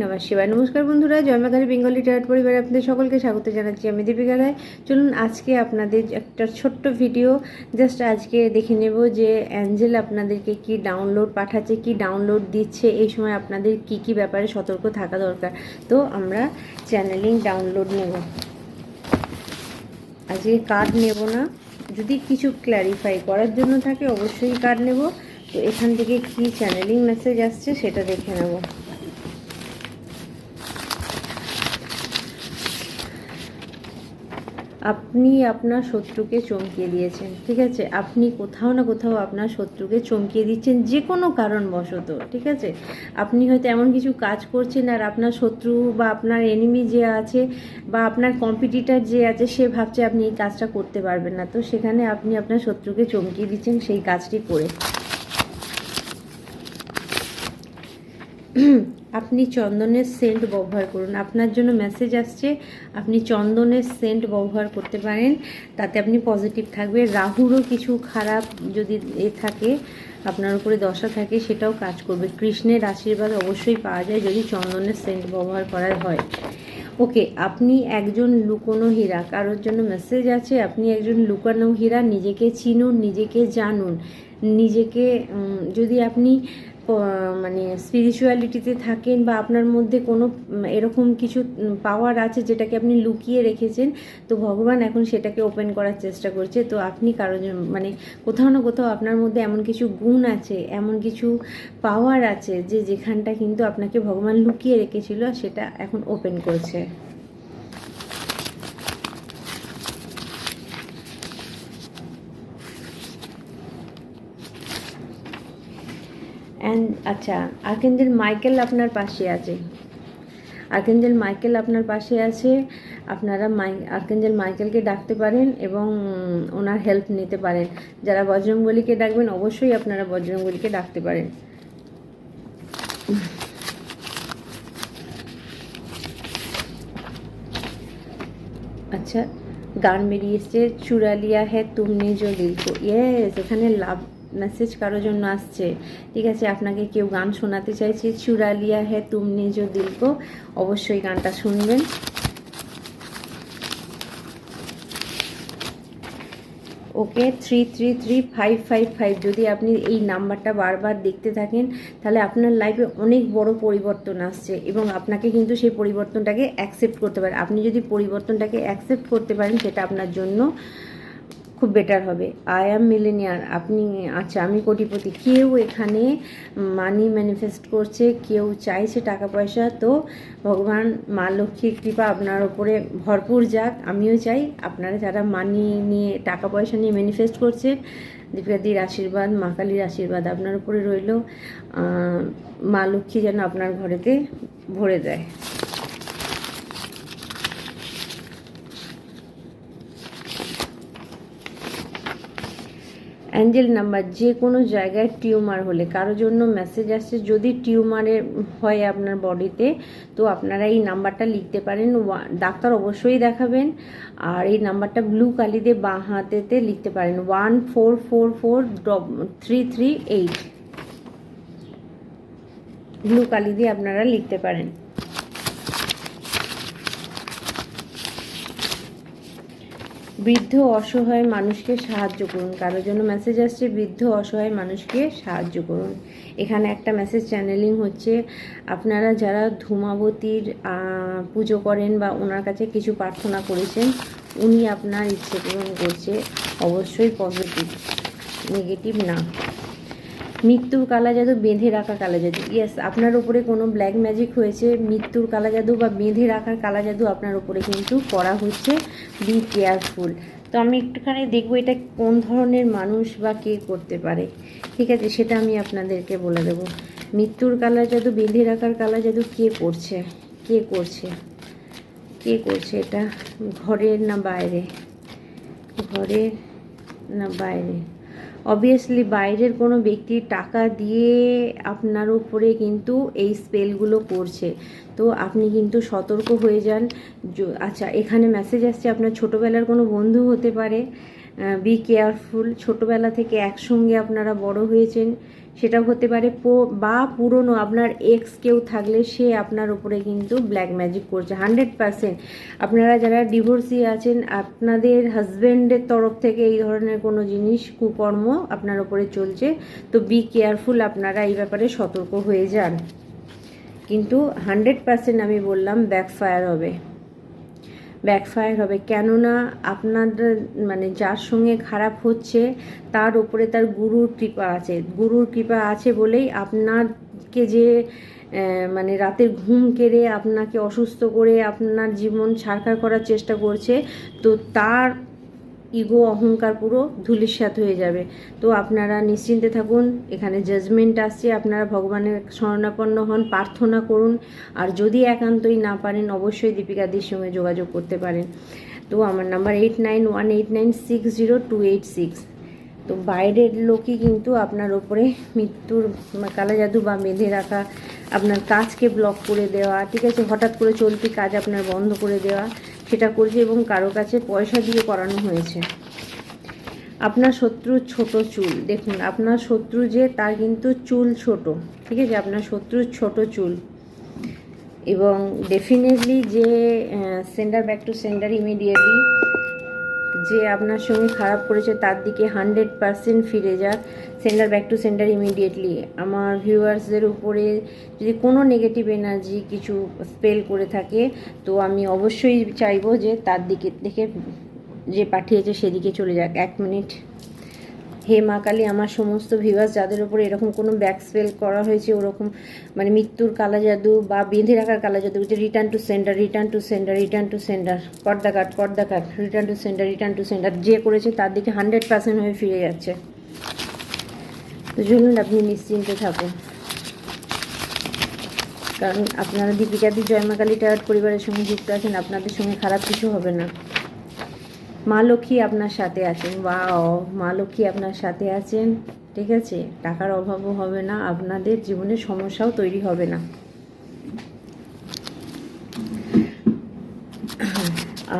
নমঃ শিবায় নমস্কার বন্ধুরা জয়মাকালী বেঙ্গলি টায়ার পরিবারে আপনাদের সকলকে স্বাগত জানাচ্ছি আমি দীপিকা রায়। চলুন আজকে আপনাদের একটা ছোট্ট ভিডিও জাস্ট আজকে দেখে নেব যে অ্যাঞ্জেল আপনাদেরকে কি ডাউনলোড পাঠাচ্ছে, কি ডাউনলোড দিচ্ছে, এই সময় আপনাদের কি কি ব্যাপারে সতর্ক থাকা দরকার। তো আমরা চ্যানেলিং ডাউনলোড নেব। আজকে কার্ড নেব না। যদি কিছু ক্ল্যারিফাই করার জন্য থাকে, অবশ্যই কার্ড নেব। তো এখান থেকে কি চ্যানেলিং মেসেজ আসছে, সেটা দেখে নেব। আপনি আপনার শত্রুকে চমকিয়ে দিয়েছেন, ঠিক আছে? আপনি কোথাও না কোথাও আপনার শত্রুকে চমকিয়ে দিচ্ছেন যে কোনো কারণবশত, ঠিক আছে? আপনি হয়তো এমন কিছু কাজ করছেন আর আপনার শত্রু বা আপনার এনিমি যে আছে বা আপনার কম্পিটিটার যে আছে, সে ভাবছে আপনি এই কাজটা করতে পারবেন না। তো সেখানে আপনি আপনার শত্রুকে চমকিয়ে দিচ্ছেন, সেই কাজটি করে। আপনি চন্দনের সেন্ট ব্যবহার করুন। আপনার জন্য মেসেজ আসছে, আপনি চন্দনের সেন্ট ব্যবহার করতে পারেন, তাতে আপনি পজিটিভ থাকবে। রাহুরও কিছু খারাপ যদি এ থাকে, আপনার উপরে দশা থাকে, সেটাও কাজ করবে। কৃষ্ণের আশীর্বাদ অবশ্যই পাওয়া যায় যদি চন্দনের সেন্ট ব্যবহার করা হয়। ওকে আপনি একজন লুকোনো হীরা, কারোর জন্য মেসেজ আছে, আপনি একজন লুকানো হীরা, নিজেকে চিনুন, নিজেকে জানুন, নিজেকে যদি আপনি মানে স্পিরিচুয়ালিটিতে থাকেন বা আপনার মধ্যে কোনো, এরকম কিছু পাওয়ার আছে যেটাকে আপনি লুকিয়ে রেখেছেন, তো ভগবান এখন সেটাকে ওপেন করার চেষ্টা করছে। তো আপনি কারও মানে কোথাও না কোথাও আপনার মধ্যে এমন কিছু গুণ আছে, এমন কিছু পাওয়ার আছে যে যেখানটা কিন্তু আপনাকে ভগবান লুকিয়ে রেখেছিল, সেটা এখন ওপেন করছে। অ্যান্ড আচ্ছা আর্কেঞ্জেল মাইকেল আপনার পাশে আছে। আর্কেঞ্জেল মাইকেল আপনার পাশে আছে। আপনারা মাই আর্কেঞ্জেল মাইকেলকে ডাকতে পারেন এবং ওনার হেল্প নিতে পারেন। যারা বজরংবলীকে ডাকবেন, অবশ্যই আপনারা বজরংবলীকে ডাকতে পারেন। আচ্ছা গান বেরিয়ে এসছে চুরালিয়া হ্যাঁ তুমনে জো দিল ইয়েস এখানে লাভ মেসেজ কারোর জন্য আসছে, ঠিক আছে? আপনাকে কেউ গান শোনাতে চাইছে, চুরালিয়া হ্যাঁ তুমনে জো দিল কো, অবশ্যই গানটা শুনবেন। Okay three three three five five five যদি আপনি এই নাম্বারটা বারবার দেখতে থাকেন, তাহলে আপনার লাইফে অনেক বড় পরিবর্তন আসছে এবং আপনাকে কিন্তু সেই পরিবর্তনটাকে অ্যাকসেপ্ট করতে পারেন আপনি যদি পরিবর্তনটাকে অ্যাকসেপ্ট করতে পারেন, সেটা আপনার জন্য খুব বেটার হবে। আই অ্যাম মিলেনিয়ার আপনি আচ্ছা আমি কোটিপতি। কেউ এখানে মানি ম্যানিফেস্ট করছে, কেউ চাইছে টাকা পয়সা, তো ভগবান, মা লক্ষ্মীর কৃপা আপনার ওপরে ভরপুর যাক। আমিও চাই আপনারা যারা মানি নিয়ে, টাকা পয়সা নিয়ে ম্যানিফেস্ট করছে দীপিকাদির আশীর্বাদ, মা কালীর আশীর্বাদ আপনার উপরে রইল। মা লক্ষ্মী যেন আপনার ঘরেতে ভরে দেয়। অ্যাঞ্জেল নাম্বার, যে কোনো জায়গায় টিউমার হলে, কারোর জন্য মেসেজ আসছে, যদি টিউমারের হয় আপনার বডিতে, তো আপনারা এই নাম্বারটা লিখতে পারেন। ডাক্তার অবশ্যই দেখাবেন। আর এই নাম্বারটা ব্লু কালি দিয়ে বাঁ হাতেতে লিখতে পারেন। One four four four three three eight. Blue কালি দিয়ে আপনারা লিখতে পারেন। বৃদ্ধ অসহায় মানুষকে সাহায্য করুন। কারোর জন্য মেসেজ আসছে, বৃদ্ধ অসহায় মানুষকে সাহায্য করুন। এখানে একটা মেসেজ চ্যানেলিং হচ্ছে, আপনারা যারা ধূমাবতীর পুজো করেন বা ওনার কাছে কিছু প্রার্থনা করেছেন, উনি আপনার ইচ্ছে পূরণ করছে। অবশ্যই পজিটিভ নেগেটিভ না। মৃত্যুর কালা জাদু বেঁধে রাখা কালা জাদু ইয়েস আপনার উপরে কোনো ব্ল্যাক ম্যাজিক হয়েছে, মৃত্যুর কালা জাদু বা বেঁধে রাখার কালা জাদু আপনার উপরে কিন্তু করা হচ্ছে। বি কেয়ারফুল তো আমি একটুখানি দেখব এটা কোন ধরনের মানুষ বা কে করতে পারে। ঠিক আছে, সেটা আমি আপনাদেরকে বলে দেবো। মৃত্যুর কালা জাদু বেঁধে রাখার কালা জাদু কে করছে? কে করছে? কে করছে এটা? ঘরের না বাইরে? ঘরের না বাইরে? অবভিয়াসলি বাইরের কোনো ব্যক্তি টাকা দিয়ে আপনার উপরে কিন্তু এই স্পেলগুলো করছে। তো আপনি কিন্তু সতর্ক হয়ে যান। আচ্ছা এখানে মেসেজ আসছে, আপনার ছোটোবেলার কোনো বন্ধু হতে পারে। বি কেয়ারফুল ছোটোবেলা থেকে একসঙ্গে আপনারা বড় হয়েছেন। সেটা হতে পারে বা পুরনো আপনার এক্স কেউ থাকলে সে আপনার উপরে কিন্তু ব্ল্যাক ম্যাজিক করছে। হান্ড্রেড পারসেন্ট আপনারা যারা ডিভোর্সি আছেন, আপনাদের হাজব্যান্ডের তরফ থেকে এই ধরনের কোনো জিনিস, কুকর্ম আপনার উপরে চলছে। তো বি কেয়ারফুল আপনারা এই ব্যাপারে সতর্ক হয়ে যান। কিন্তু হান্ড্রেড পারসেন্ট আমি বললাম ব্যাকফায়ার হবে। ব্যাকফায়ার হবে। কেননা আপনার মানে যার সঙ্গে খারাপ হচ্ছে, তার উপরে তার গুরুর কৃপা আছে। গুরুর কৃপা আছে বলেই আপনারকে যে মানে রাতের ঘুম কেড়ে আপনাকে অসুস্থ করে আপনার জীবন ছাড়খাড় করার চেষ্টা করছে, তো তার ইগো, অহংকার পুরো ধুলিস্যাত হয়ে যাবে। তো আপনারা নিশ্চিন্তে থাকুন, এখানে জাজমেন্ট আসছে, আপনারা ভগবানের শরণাপন্ন হন, প্রার্থনা করুন, আর যদি একান্তই না পারেন, অবশ্যই দীপিকাদির সঙ্গে যোগাযোগ করতে পারেন। তো আমার number eight nine one eight nine six zero two eight six তো বাইরের লোকই কিন্তু আপনার ওপরে মৃত্যুর কালা জাদু বা বেঁধে রাখা, আপনার কাজকে ব্লক করে দেওয়া, ঠিক আছে? হঠাৎ করে চলতি কাজ আপনার বন্ধ করে দেওয়া। সেটা করেছে এবং কারও কাছে পয়সা দিয়ে করানো হয়েছে। আপনার শত্রু ছোট চুল, দেখুন, আপনার শত্রু যে, তার কিন্তু চুল ছোট, ঠিক আছে? আপনার শত্রুর ছোট চুল। এবং ডেফিনেটলি যে sender back to sender immediately যে আপনার সঙ্গে খারাপ করেছে, তার দিকে হান্ড্রেড পারসেন্ট ফিরে যাক sender back to sender immediately আমার ভিউয়ার্সদের উপরে যদি কোনো নেগেটিভ এনার্জি কিছু স্পেল করে থাকে, তো আমি অবশ্যই চাইব যে তার দিকে দেখে যে পাঠিয়েছে সেদিকে চলে যাক। এক মিনিট হে মা কালী, আমার সমস্ত ভিউয়ার্স যাদের উপরে এরকম কোনো ব্যাক স্পেল করা হয়েছে, ওরকম মানে মৃত্যুর কালা জাদু বা বেঁধে রাখার কালা জাদু যে return to sender return to sender return to sender পর্দা কাট পর্দা cut return to sender return to sender যে করেছে তার দিকে হান্ড্রেড পার্সেন্ট হয়ে ফিরে যাচ্ছে। তো চলুন, আপনি নিশ্চিন্তে থাকুন। কারণ আপনারা দীপিকাদি জয়মাকালী টায়ার পরিবারের সঙ্গে যুক্ত আছেন, আপনাদের সঙ্গে খারাপ কিছু হবে না। মা লক্ষ্মী আপনার সাথে আছেন। বা মা লক্ষ্মী আপনার সাথে আছেন। ঠিক আছে, টাকার অভাবও হবে না, আপনাদের জীবনে সমস্যাও তৈরি হবে না।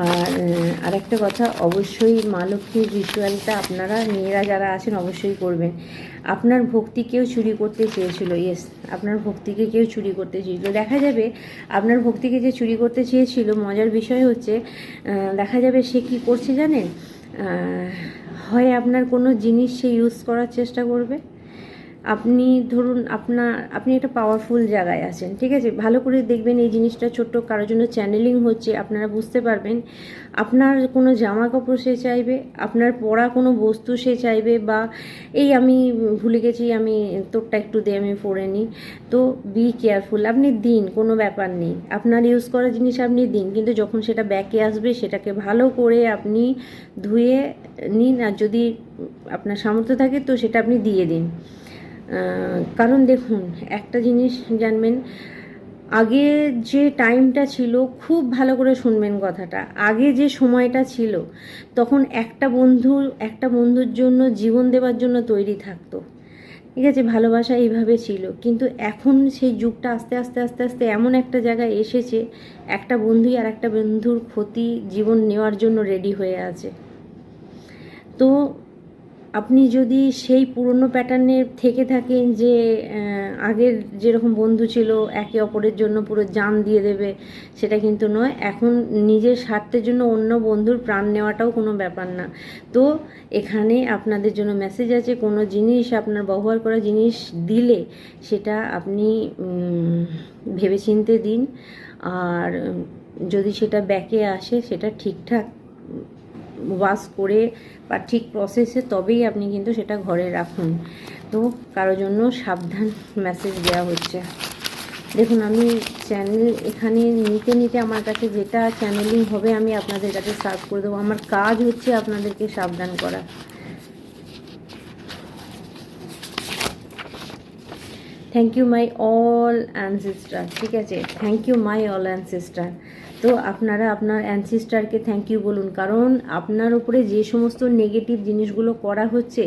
আর আরেকটা কথা, অবশ্যই মা লক্ষ্মীর রিচুয়ালটা আপনারা, মেয়েরা যারা আছেন, অবশ্যই করবেন। আপনার ভক্তি কেউ চুরি করতে চেয়েছিল ইয়েস আপনার ভক্তিকে কেউ চুরি করতে চেয়েছিল। দেখা যাবে আপনার ভক্তিকে যে চুরি করতে চেয়েছিল, মজার বিষয় হচ্ছে দেখা যাবে সে কি করছে জানেন? হয় আপনার কোনো জিনিস সে ইউজ করার চেষ্টা করবে? আপনি ধরুন আপনার, আপনি একটা পাওয়ারফুল জায়গায় আছেন, ঠিক আছে? ভালো করে দেখবেন এই জিনিসটা ছোট্ট, কারোর জন্য চ্যানেলিং হচ্ছে, আপনারা বুঝতে পারবেন। আপনার কোনো জামা কাপড় সে চাইবে, আপনার পরা কোনো বস্তু সে চাইবে, বা এই আমি ভুলে গেছি, আমি তোরটা একটু দিয়ে আমি পরে নিই। তো বি কেয়ারফুল আপনি দিন, কোনো ব্যাপার নেই। আপনার ইউজ করা জিনিস আপনি দিন, কিন্তু যখন সেটা ব্যাকে আসবে, সেটাকে ভালো করে আপনি ধুয়ে নিন, আর যদি আপনার সামর্থ্য থাকে, তো সেটা আপনি দিয়ে দিন। কারণ দেখুন, একটা জিনিস জানবেন, আগে যে টাইমটা ছিল, খুব ভালো করে শুনবেন কথাটা। আগে যে সময়টা ছিল, তখন একটা বন্ধু, একটা বন্ধুর জন্য জীবন দেওয়ার জন্য তৈরি থাকতো। ঠিক আছে, ভালোবাসা এইভাবে ছিল। কিন্তু এখন সেই যুগটা আস্তে আস্তে আস্তে আস্তে এমন একটা জায়গায় এসেছে, একটা বন্ধুই আর একটা বন্ধুর ক্ষতি জীবন নেওয়ার জন্য রেডি হয়ে আছে। তো আপনি যদি সেই পুরনো প্যাটার্নে থেকে থাকেন যে আগের যেরকম বন্ধু ছিল, একে অপরের জন্য পুরো জান দিয়ে দেবে, সেটা কিন্তু নয়। এখন নিজের স্বার্থের জন্য অন্য বন্ধুর প্রাণ নেওয়াটাও কোনো ব্যাপার না। তো এখানে আপনাদের জন্য মেসেজ আছে, কোনো জিনিস আপনার ব্যবহার করা জিনিস দিলে সেটা আপনি ভেবেচিন্তে দিন। আর যদি সেটা ব্যাকে আসে, সেটা ঠিকঠাক ওয়াশ করে বা ঠিক প্রসেসে তবেই আপনি কিন্তু সেটা ঘরে রাখুন। তো কারোর জন্য সাবধান মেসেজ দেওয়া হচ্ছে। দেখুন, আমি চ্যানেল এখানে নিতে নিতে আমার কাছে যেটা চ্যানেলিং হবে আমি আপনাদের কাছে সার্ভ করে দেবো। আমার কাজ হচ্ছে আপনাদেরকে সাবধান করা। Thank you my all ancestor ঠিক আছে? Thank you my all ancestor তো আপনারা আপনার অ্যানসিস্টারকে থ্যাংক ইউ বলুন। কারণ আপনার উপরে যে সমস্ত নেগেটিভ জিনিসগুলো করা হচ্ছে,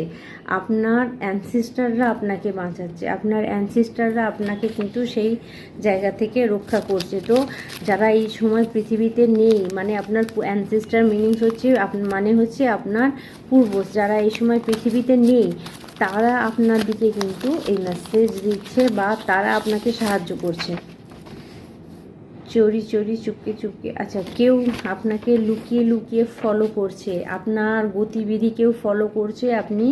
আপনার অ্যানসিস্টাররা আপনাকে বাঁচাচ্ছে। আপনার অ্যানসিস্টাররা আপনাকে কিন্তু সেই জায়গা থেকে রক্ষা করছে। তো যারা এই সময় পৃথিবীতে নেই মানে আপনার অ্যানসিস্টার মিনিংস হচ্ছে মানে হচ্ছে আপনার পূর্বজ। যারা এই সময় পৃথিবীতে নেই, তারা আপনার দিকে কিন্তু এই মেসেজ দিচ্ছে বা তারা আপনাকে সাহায্য করছে। চোরি চরি চুপকে চুপকে। আচ্ছা কেউ আপনাকে লুকিয়ে লুকিয়ে ফলো করছে। আপনার গতিবিধি কেউ ফলো করছে, আপনি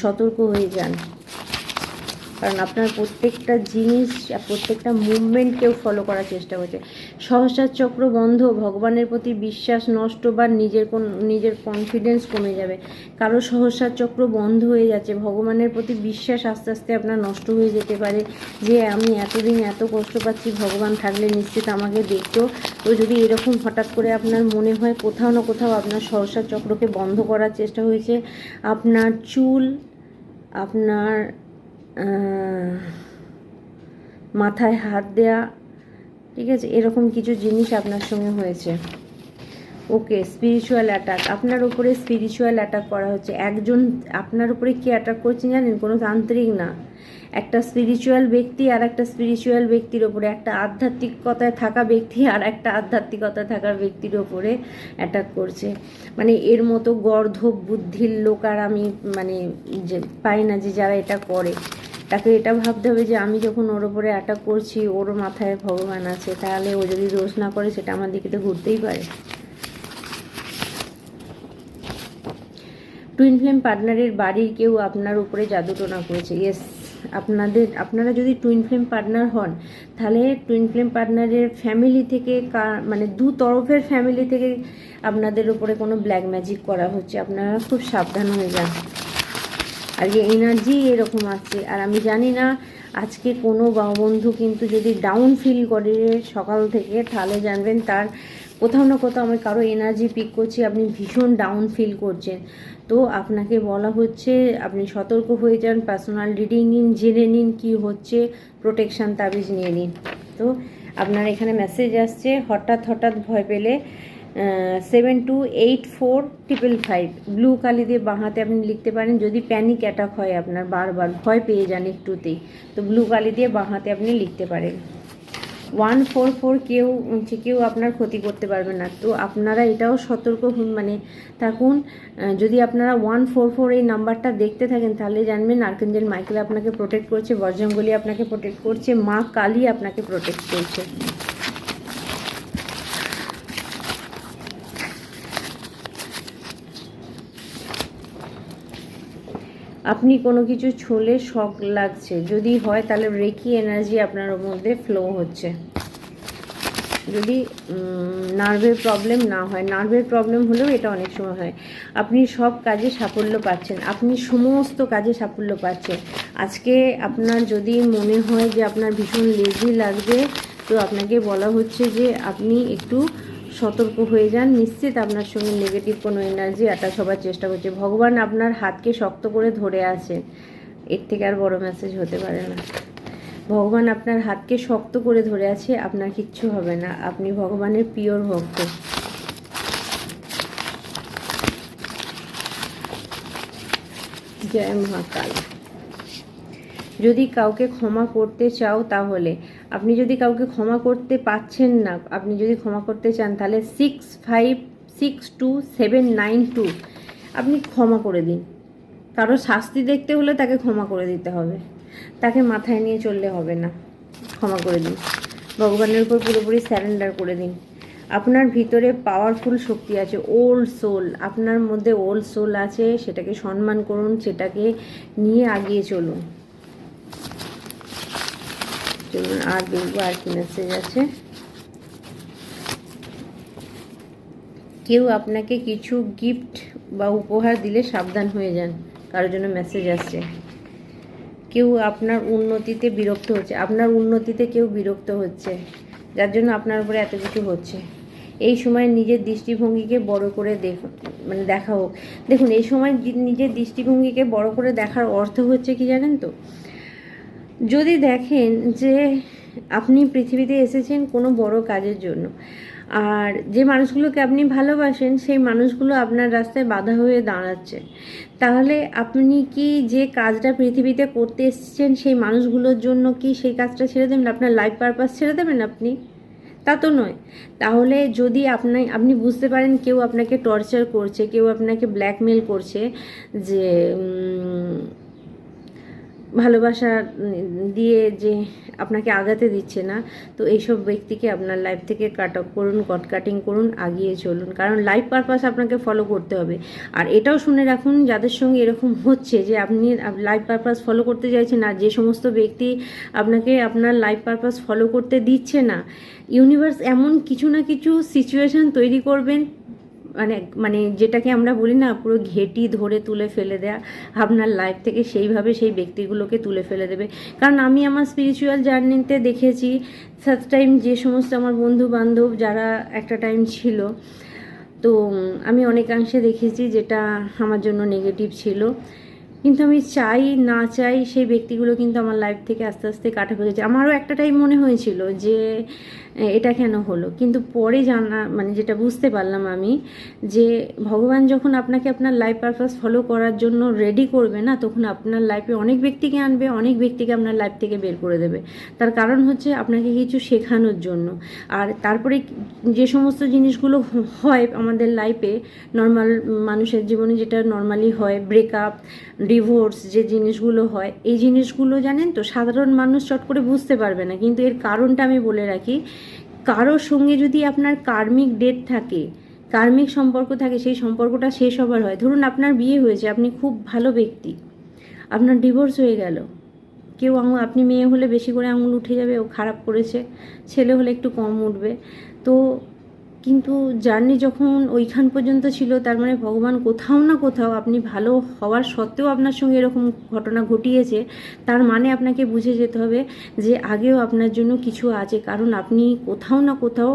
সতর্ক হয়ে যান। কারণ আপনার প্রত্যেকটা জিনিস, প্রত্যেকটা মুভমেন্টকেও ফলো করার চেষ্টা করছে। সহসার চক্র বন্ধ, ভগবানের প্রতি বিশ্বাস নষ্ট বা নিজের কোন, নিজের কনফিডেন্স কমে যাবে। কারও সহসার চক্র বন্ধ হয়ে যাচ্ছে, ভগবানের প্রতি বিশ্বাস আস্তে আস্তে আপনার নষ্ট হয়ে যেতে পারে। যে আমি এতদিন এত কষ্ট পাচ্ছি, ভগবান থাকলে নিশ্চিত আমাকে দেখতো। তো যদি এরকম হঠাৎ করে আপনার মনে হয় কোথাও না কোথাও আপনার সহসার চক্রকে বন্ধ করার চেষ্টা হয়েছে, আপনার চুল, আপনার মাথায় হাত দেয়া ঠিক আছে? এরকম কিছু জিনিস আপনার সঙ্গে হয়েছে। ওকে স্পিরিচুয়াল অ্যাটাক আপনার উপরে স্পিরিচুয়াল অ্যাটাক করা হচ্ছে। একজন আপনার উপরে কি অ্যাটাক করছে জানেন? কোনো তান্ত্রিক না। একটা স্পিরিচুয়াল ব্যক্তি আর একটা স্পিরিচুয়াল ব্যক্তির ওপরে একটা আধ্যাত্মিকতায় থাকা ব্যক্তি আর একটা আধ্যাত্মিকতায় থাকা ব্যক্তির ওপরে অ্যাটাক করছে। মানে এর মতো গর্ধব বুদ্ধির লোক আর আমি মানে যে, পাই না যে যারা এটা করে। তাকে এটা ভাবতে হবে যে আমি যখন ওর ওপরে অ্যাটাক করছি, ওর মাথায় ভগবান আছে, তাহলে ও যদি দোষ না করে, সেটা আমার দিকে তো ঘুরতেই পারে। টুইন ফ্লেম পার্টনারের বাড়ির কেউ আপনার উপরে জাদুটোনা করেছে। ইয়েস আপনাদের, আপনারা যদি টুইন ফ্লেম পার্টনার হন, তাহলে টুইন ফ্লেম পার্টনারের ফ্যামিলি থেকে মানে দু তরফের ফ্যামিলি থেকে আপনাদের উপরে কোনো ব্ল্যাক ম্যাজিক করা হচ্ছে। আপনারা খুব সাবধান হয়ে যান। আর যে এনার্জি এরকম আছে। আর আমি জানি না, আজকে কোনো বন্ধু কিন্তু যদি ডাউন ফিল করে সকাল থেকে, তাহলে জানবেন তার কোথাও না কোথাও আমি কারও এনার্জি পিক করছি। আপনি ভীষণ ডাউন ফিল করছেন। তো আপনাকে বলা হচ্ছে আপনি সতর্ক হয়ে যান পার্সোনাল রিডিং নিন, জেনে নিন কী হচ্ছে প্রোটেকশান তাবিজ নিয়ে নিন। তো আপনার এখানে মেসেজ আসছে, হঠাৎ হঠাৎ ভয় পেলে seven two eight four triple five blue কালি দিয়ে বাঁহাতে আপনি লিখতে পারেন, যদি প্যানিক অ্যাটাক হয় আপনার, বারবার, ভয় পেয়ে যান একটুতেই। তো ব্লু কালি দিয়ে বাঁহাতে আপনি লিখতে পারেন। ওয়ান ফোর ফোর কেউ, হচ্ছে কেউ আপনার ক্ষতি করতে পারবে না। তো আপনারা এটাও সতর্ক মানে থাকুন। যদি আপনারা ওয়ান ফোর ফোর এই নাম্বারটা দেখতে থাকেন, তাহলে জানবেন আর্কেঞ্জেল মাইকেল আপনাকে প্রোটেক্ট করছে বজরঙ্গলি আপনাকে প্রোটেক্ট করছে, মা কালী আপনাকে প্রোটেক্ট করছে। আপনি কোনো কিছু ছুঁলে শখ লাগছে। যদি হয় তাহলে রেকি এনার্জি আপনার মধ্যে ফ্লো হচ্ছে। যদি নার্ভের প্রবলেম না হয় নার্ভের প্রবলেম হলেও এটা অনেক সময় হয়। আপনি সব কাজে সাফল্য পাচ্ছেন। আপনি সমস্ত কাজে সাফল্য পাচ্ছেন। আজকে আপনার যদি মনে হয় যে আপনার ভীষণ লেজি লাগবে তো আপনাকে বলা হচ্ছে যে আপনি একটু সতর্ক হয়ে যান। নিশ্চিত আপনার সঙ্গে নেগেটিভ কোনো এনার্জি অ্যাটাচ হবার চেষ্টা করছে। ভগবান আপনার হাতকে শক্ত করে ধরে আছেন। এর থেকে আর বড় মেসেজ হতে পারে না। ভগবান আপনার হাতকে শক্ত করে ধরে আছে, আপনার কিচ্ছু হবে না। আপনি ভগবানের পিওর ভক্ত। জয় মহাকাল। যদি কাউকে ক্ষমা করতে চাও তাহলে আপনি যদি কাউকে ক্ষমা করতে পাচ্ছেন না, আপনি যদি ক্ষমা করতে চান, তাহলে six five six two seven nine two আপনি ক্ষমা করে দিন। কারও শাস্তি দেখতে হলে তাকে ক্ষমা করে দিতে হবে। তাকে মাথায় নিয়ে চললে হবে না। ক্ষমা করে দিন। ভগবানের উপর পুরোপুরি স্যারেন্ডার করে দিন। আপনার ভিতরে পাওয়ারফুল শক্তি আছে ওল্ড সোল আপনার মধ্যে ওল্ড সোল আছে, সেটাকে সম্মান করুন, সেটাকে নিয়ে আগিয়ে চলুন। চলুন আর দেখব আর কি মেসেজ আছে। কেউ আপনাকে কিছু গিফট বা উপহার দিলে সাবধান হয়ে যান, কারোর জন্য মেসেজ আসছে। কেউ আপনার উন্নতিতে বিরক্ত হচ্ছে, আপনার উন্নতিতে কেউ বিরক্ত হচ্ছে, যার জন্য আপনার উপরে এত কিছু হচ্ছে। এই সময় নিজের দৃষ্টিভঙ্গিকে বড় করে দেখ মানে দেখা হোক। দেখুন, এই সময় নিজের দৃষ্টিভঙ্গিকে বড় করে দেখার অর্থ হচ্ছে কি জানেন তো? যদি দেখেন যে আপনি পৃথিবীতে এসেছেন কোনো বড় কাজের জন্য, আর যে মানুষগুলোকে আপনি ভালোবাসেন, সেই মানুষগুলো আপনার রাস্তায় বাধা হয়ে দাঁড়াচ্ছে, তাহলে আপনি কি যে কাজটা পৃথিবীতে করতে এসেছেন, সেই মানুষগুলোর জন্য কি সেই কাজটা ছেড়ে দেবেন? আপনার লাইফ পারপাস ছেড়ে দেবেন আপনি? তা তো নয়। তাহলে যদি আপনি আপনি বুঝতে পারেন কেউ আপনাকে টর্চার করছে, কেউ আপনাকে ব্ল্যাকমেল করছে যে ভালোবাসা দিয়ে যে আপনাকে আগাতে দিচ্ছে না, তো এইসব ব্যক্তিকে আপনার লাইফ থেকে কাট করুন কট কাটিং করুন আগিয়ে চলুন। কারণ লাইফ পারপাস আপনাকে ফলো করতে হবে। আর এটাও শুনে রাখুন, যাদের সঙ্গে এরকম হচ্ছে যে আপনি লাইফ পারপাস ফলো করতে চাইছেন আর যে সমস্ত ব্যক্তি আপনাকে আপনার লাইফ পারপাস ফলো করতে দিচ্ছে না ইউনিভার্স এমন কিছু না কিছু সিচুয়েশন তৈরি করবেন মানে মানে যেটাকে আমরা বলি না, পুরো ঘেটি ধরে তুলে ফেলে দেয়া, আপনার লাইফ থেকে সেইভাবে সেই ব্যক্তিগুলোকে তুলে ফেলে দেবে। কারণ আমি আমার স্পিরিচুয়াল জার্নিতে দেখেছি ফার্স্ট টাইম যে সমস্ত আমার বন্ধু বান্ধব যারা একটা টাইম ছিল, তো আমি অনেকাংশে দেখেছি যেটা আমার জন্য নেগেটিভ ছিল। কিন্তু আমি চাই, না চাই সেই ব্যক্তিগুলো কিন্তু আমার লাইফ থেকে আস্তে আস্তে কাটা হয়ে গেছে আমারও একটা টাইম মনে হয়েছিল যে এটা কেন হলো? কিন্তু পরে জানা মানে যেটা বুঝতে পারলাম আমি যে, ভগবান যখন আপনাকে আপনার লাইফ পারপাস ফলো করার জন্য রেডি করবে না, তখন আপনার লাইফে অনেক ব্যক্তিকে আনবে, অনেক ব্যক্তিকে আপনার লাইফ থেকে বের করে দেবে। তার কারণ হচ্ছে আপনাকে কিছু শেখানোর জন্য। আর তারপরে যে সমস্ত জিনিসগুলো হয় আমাদের লাইফে নর্মাল মানুষের জীবনে যেটা নর্মালি হয় ব্রেকআপ ডিভোর্স যে জিনিসগুলো হয়, এই জিনিসগুলো জানেন তো সাধারণ মানুষ চট করে বুঝতে পারবে না। কিন্তু এর কারণটা আমি বলে রাখি, কারোর সঙ্গে যদি আপনার কার্মিক ডেট থাকে, কার্মিক সম্পর্ক থাকে, সেই সম্পর্কটা শেষ হবার হয়। ধরুন আপনার বিয়ে হয়েছে, আপনি খুব ভালো ব্যক্তি, আপনার ডিভোর্স হয়ে গেল, কেউ আঙুল, আপনি মেয়ে হলে বেশি করে আঙুল উঠে যাবে, ও খারাপ করেছে, ছেলে হলে একটু কম উঠবে। তো কিন্তু জার্নি যখন ওইখান পর্যন্ত ছিল, তার মানে ভগবান কোথাও না কোথাও আপনি ভালো হওয়ার সত্ত্বেও আপনার সঙ্গে এরকম ঘটনা ঘটিয়েছে, তার মানে আপনাকে বুঝে যেতে হবে যে আগেও আপনার জন্য কিছু আছে। কারণ আপনি কোথাও না কোথাও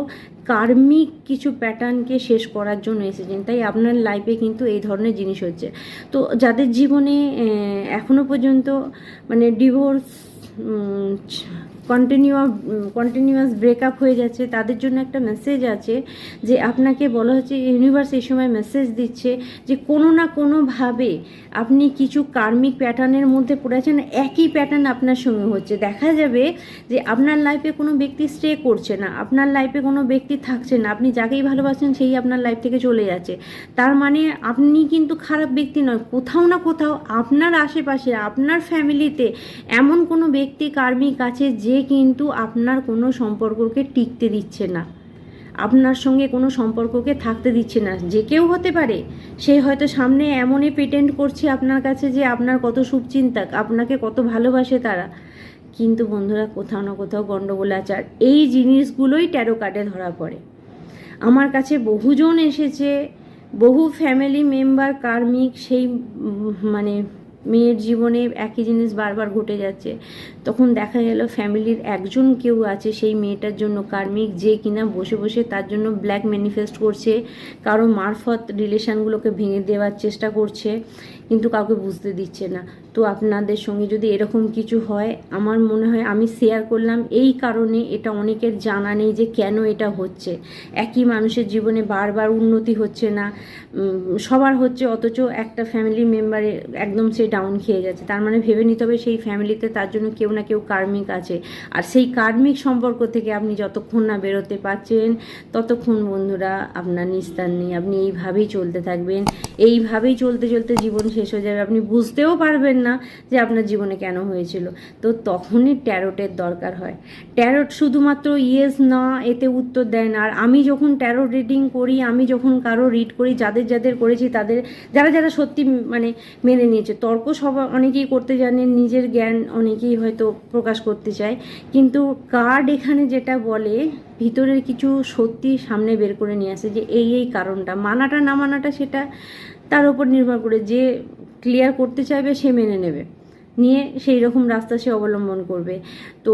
কার্মিক কিছু প্যাটার্নকে শেষ করার জন্য এসেছেন, তাই আপনার লাইফে কিন্তু এই ধরনের জিনিস হচ্ছে। তো যাদের জীবনে এখনও পর্যন্ত মানে ডিভোর্স কন্টিনিউ কন্টিনিউয়াস ব্রেকআপ হয়ে যাচ্ছে। তাদের জন্য একটা মেসেজ আছে যে আপনাকে বলা হচ্ছে ইউনিভার্স এই সময় মেসেজ দিচ্ছে যে কোনো না কোনোভাবে আপনি কিছু কার্মিক প্যাটার্নের মধ্যে পড়েছেন একই প্যাটার্ন আপনার সঙ্গে হচ্ছে। দেখা যাবে যে আপনার লাইফে কোনো ব্যক্তি স্টে করছে না, আপনার লাইফে কোনো ব্যক্তি থাকছে না, আপনি যাকেই ভালোবাসেন সেই আপনার লাইফ থেকে চলে যাচ্ছে। তার মানে আপনি কিন্তু খারাপ ব্যক্তি নয়, কোথাও না কোথাও আপনার আশেপাশে, আপনার ফ্যামিলিতে এমন কোনো ব্যক্তি কার্মিক আছে যে কিন্তু আপনার কোনো সম্পর্ককে টিকতে দিচ্ছে না। আপনার সঙ্গে কোনো সম্পর্ককে থাকতে দিচ্ছে না। যে কেউ হতে পারে, সে হয়তো সামনে এমনই পেটেন্ট করছে আপনার কাছে যে আপনার কত শুভচিন্তা আপনাকে কত ভালোবাসে তারা। কিন্তু বন্ধুরা, কোথাও না কোথাও গণ্ডগোল আছে আর এই জিনিসগুলোই ট্যারো কার্ডে ধরা পড়ে। আমার কাছে বহুজন এসেছে, বহু ফ্যামিলি মেম্বার কার্মিক, সেই মানে মেয়ের জীবনে একই জিনিস বারবার ঘটে যাচ্ছে। তখন দেখা গেল ফ্যামিলির একজন কেউ আছে, সেই মেয়েটার জন্য কার্মিক, যে কিনা বসে বসে তার জন্য ব্ল্যাক ম্যানিফেস্ট করছে, কারও মারফত রিলেশানগুলোকে ভেঙে দেওয়ার চেষ্টা করছে। কিন্তু কাউকে বুঝতে দিচ্ছে না। তো আপনাদের সঙ্গে যদি এরকম কিছু হয়, আমার মনে হয় আমি শেয়ার করলাম। এই কারণে এটা অনেকের জানা নেই যে কেন এটা হচ্ছে। একই মানুষের জীবনে বারবার উন্নতি হচ্ছে না। সবার হচ্ছে, অথচ একটা ফ্যামিলি মেম্বারে একদম সে ডাউন খেয়ে যাচ্ছে তার মানে ভেবে নিতে হবে সেই ফ্যামিলিতে তার জন্য কেউ না কেউ কার্মিক আছে। আর সেই কার্মিক সম্পর্ক থেকে আপনি যতক্ষণ না বেরোতে পারছেন, ততক্ষণ বন্ধুরা আপনার নিস্তার নেই। আপনি এইভাবেই চলতে থাকবেন। এইভাবেই চলতে চলতে জীবন শেষ হয়ে যাবে। আপনি বুঝতেও পারবেন না যে আপনার জীবনে কেন হয়েছিল। তো তখনই ট্যারোটের দরকার হয়। ট্যারোট শুধুমাত্র ইয়েস, না, এতে উত্তর দেয় না। আর আমি যখন ট্যারোট রিডিং করি, আমি যখন কারও রিড করি, যাদের যাদের করেছি, তাদের, যারা যারা সত্যি মানে মেনে নিয়েছে, তর্ক সব অনেকেই করতে জানে, নিজের জ্ঞান অনেকেই হয়তো প্রকাশ করতে চায়। কিন্তু কার্ড এখানে যেটা বলে, ভিতরের কিছু সত্যি সামনে বের করে নিয়ে আসে যে এই এই কারণটা। মানাটা না মানাটা সেটা তার উপর নির্ভর করে যে ক্লিয়ার করতে চাইবে, সে মেনে নেবে। নিয়ে সেই রকম রাস্তা সে অবলম্বন করবে। তো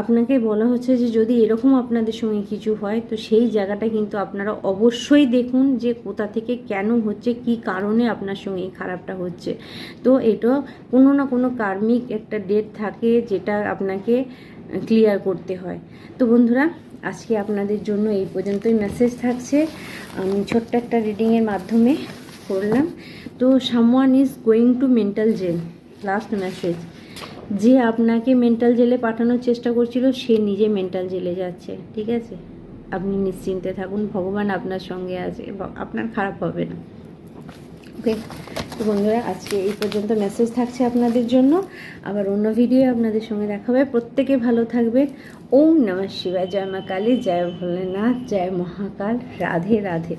আপনাকে বলা হচ্ছে যে যদি এরকম আপনাদের সঙ্গে কিছু হয়, তো সেই জায়গাটা কিন্তু আপনারা অবশ্যই দেখুন যে কোথা থেকে কেন হচ্ছে, কি কারণে আপনার সঙ্গে এই খারাপটা হচ্ছে। তো এটা কোনো না কোনো কার্মিক একটা ডেট থাকে যেটা আপনাকে ক্লিয়ার করতে হয়। তো বন্ধুরা, আজকে আপনাদের জন্য এই পর্যন্তই মেসেজ থাকছে। আমি ছোট্ট একটা রিডিংয়ের মাধ্যমে করলাম। তো someone is going to mental jail last message যে আপনাকে মেন্টাল জেলে পাঠানোর চেষ্টা করছিল, সে নিজে মেন্টাল জেলে যাচ্ছে। ঠিক আছে? আপনি নিশ্চিন্তে থাকুন, ভগবান আপনার সঙ্গে আছে আপনার খারাপ হবে না। ওকে তো বন্ধুরা, আজকে এই পর্যন্ত মেসেজ থাকছে আপনাদের জন্য। আবার অন্য ভিডিও আপনাদের সঙ্গে দেখা হবে। প্রত্যেকে ভালো থাকবেন। ওম নমঃ শিবায়। জয় মা কালী, জয় ভোলেনাথ, জয় মহাকাল। রাধে রাধে।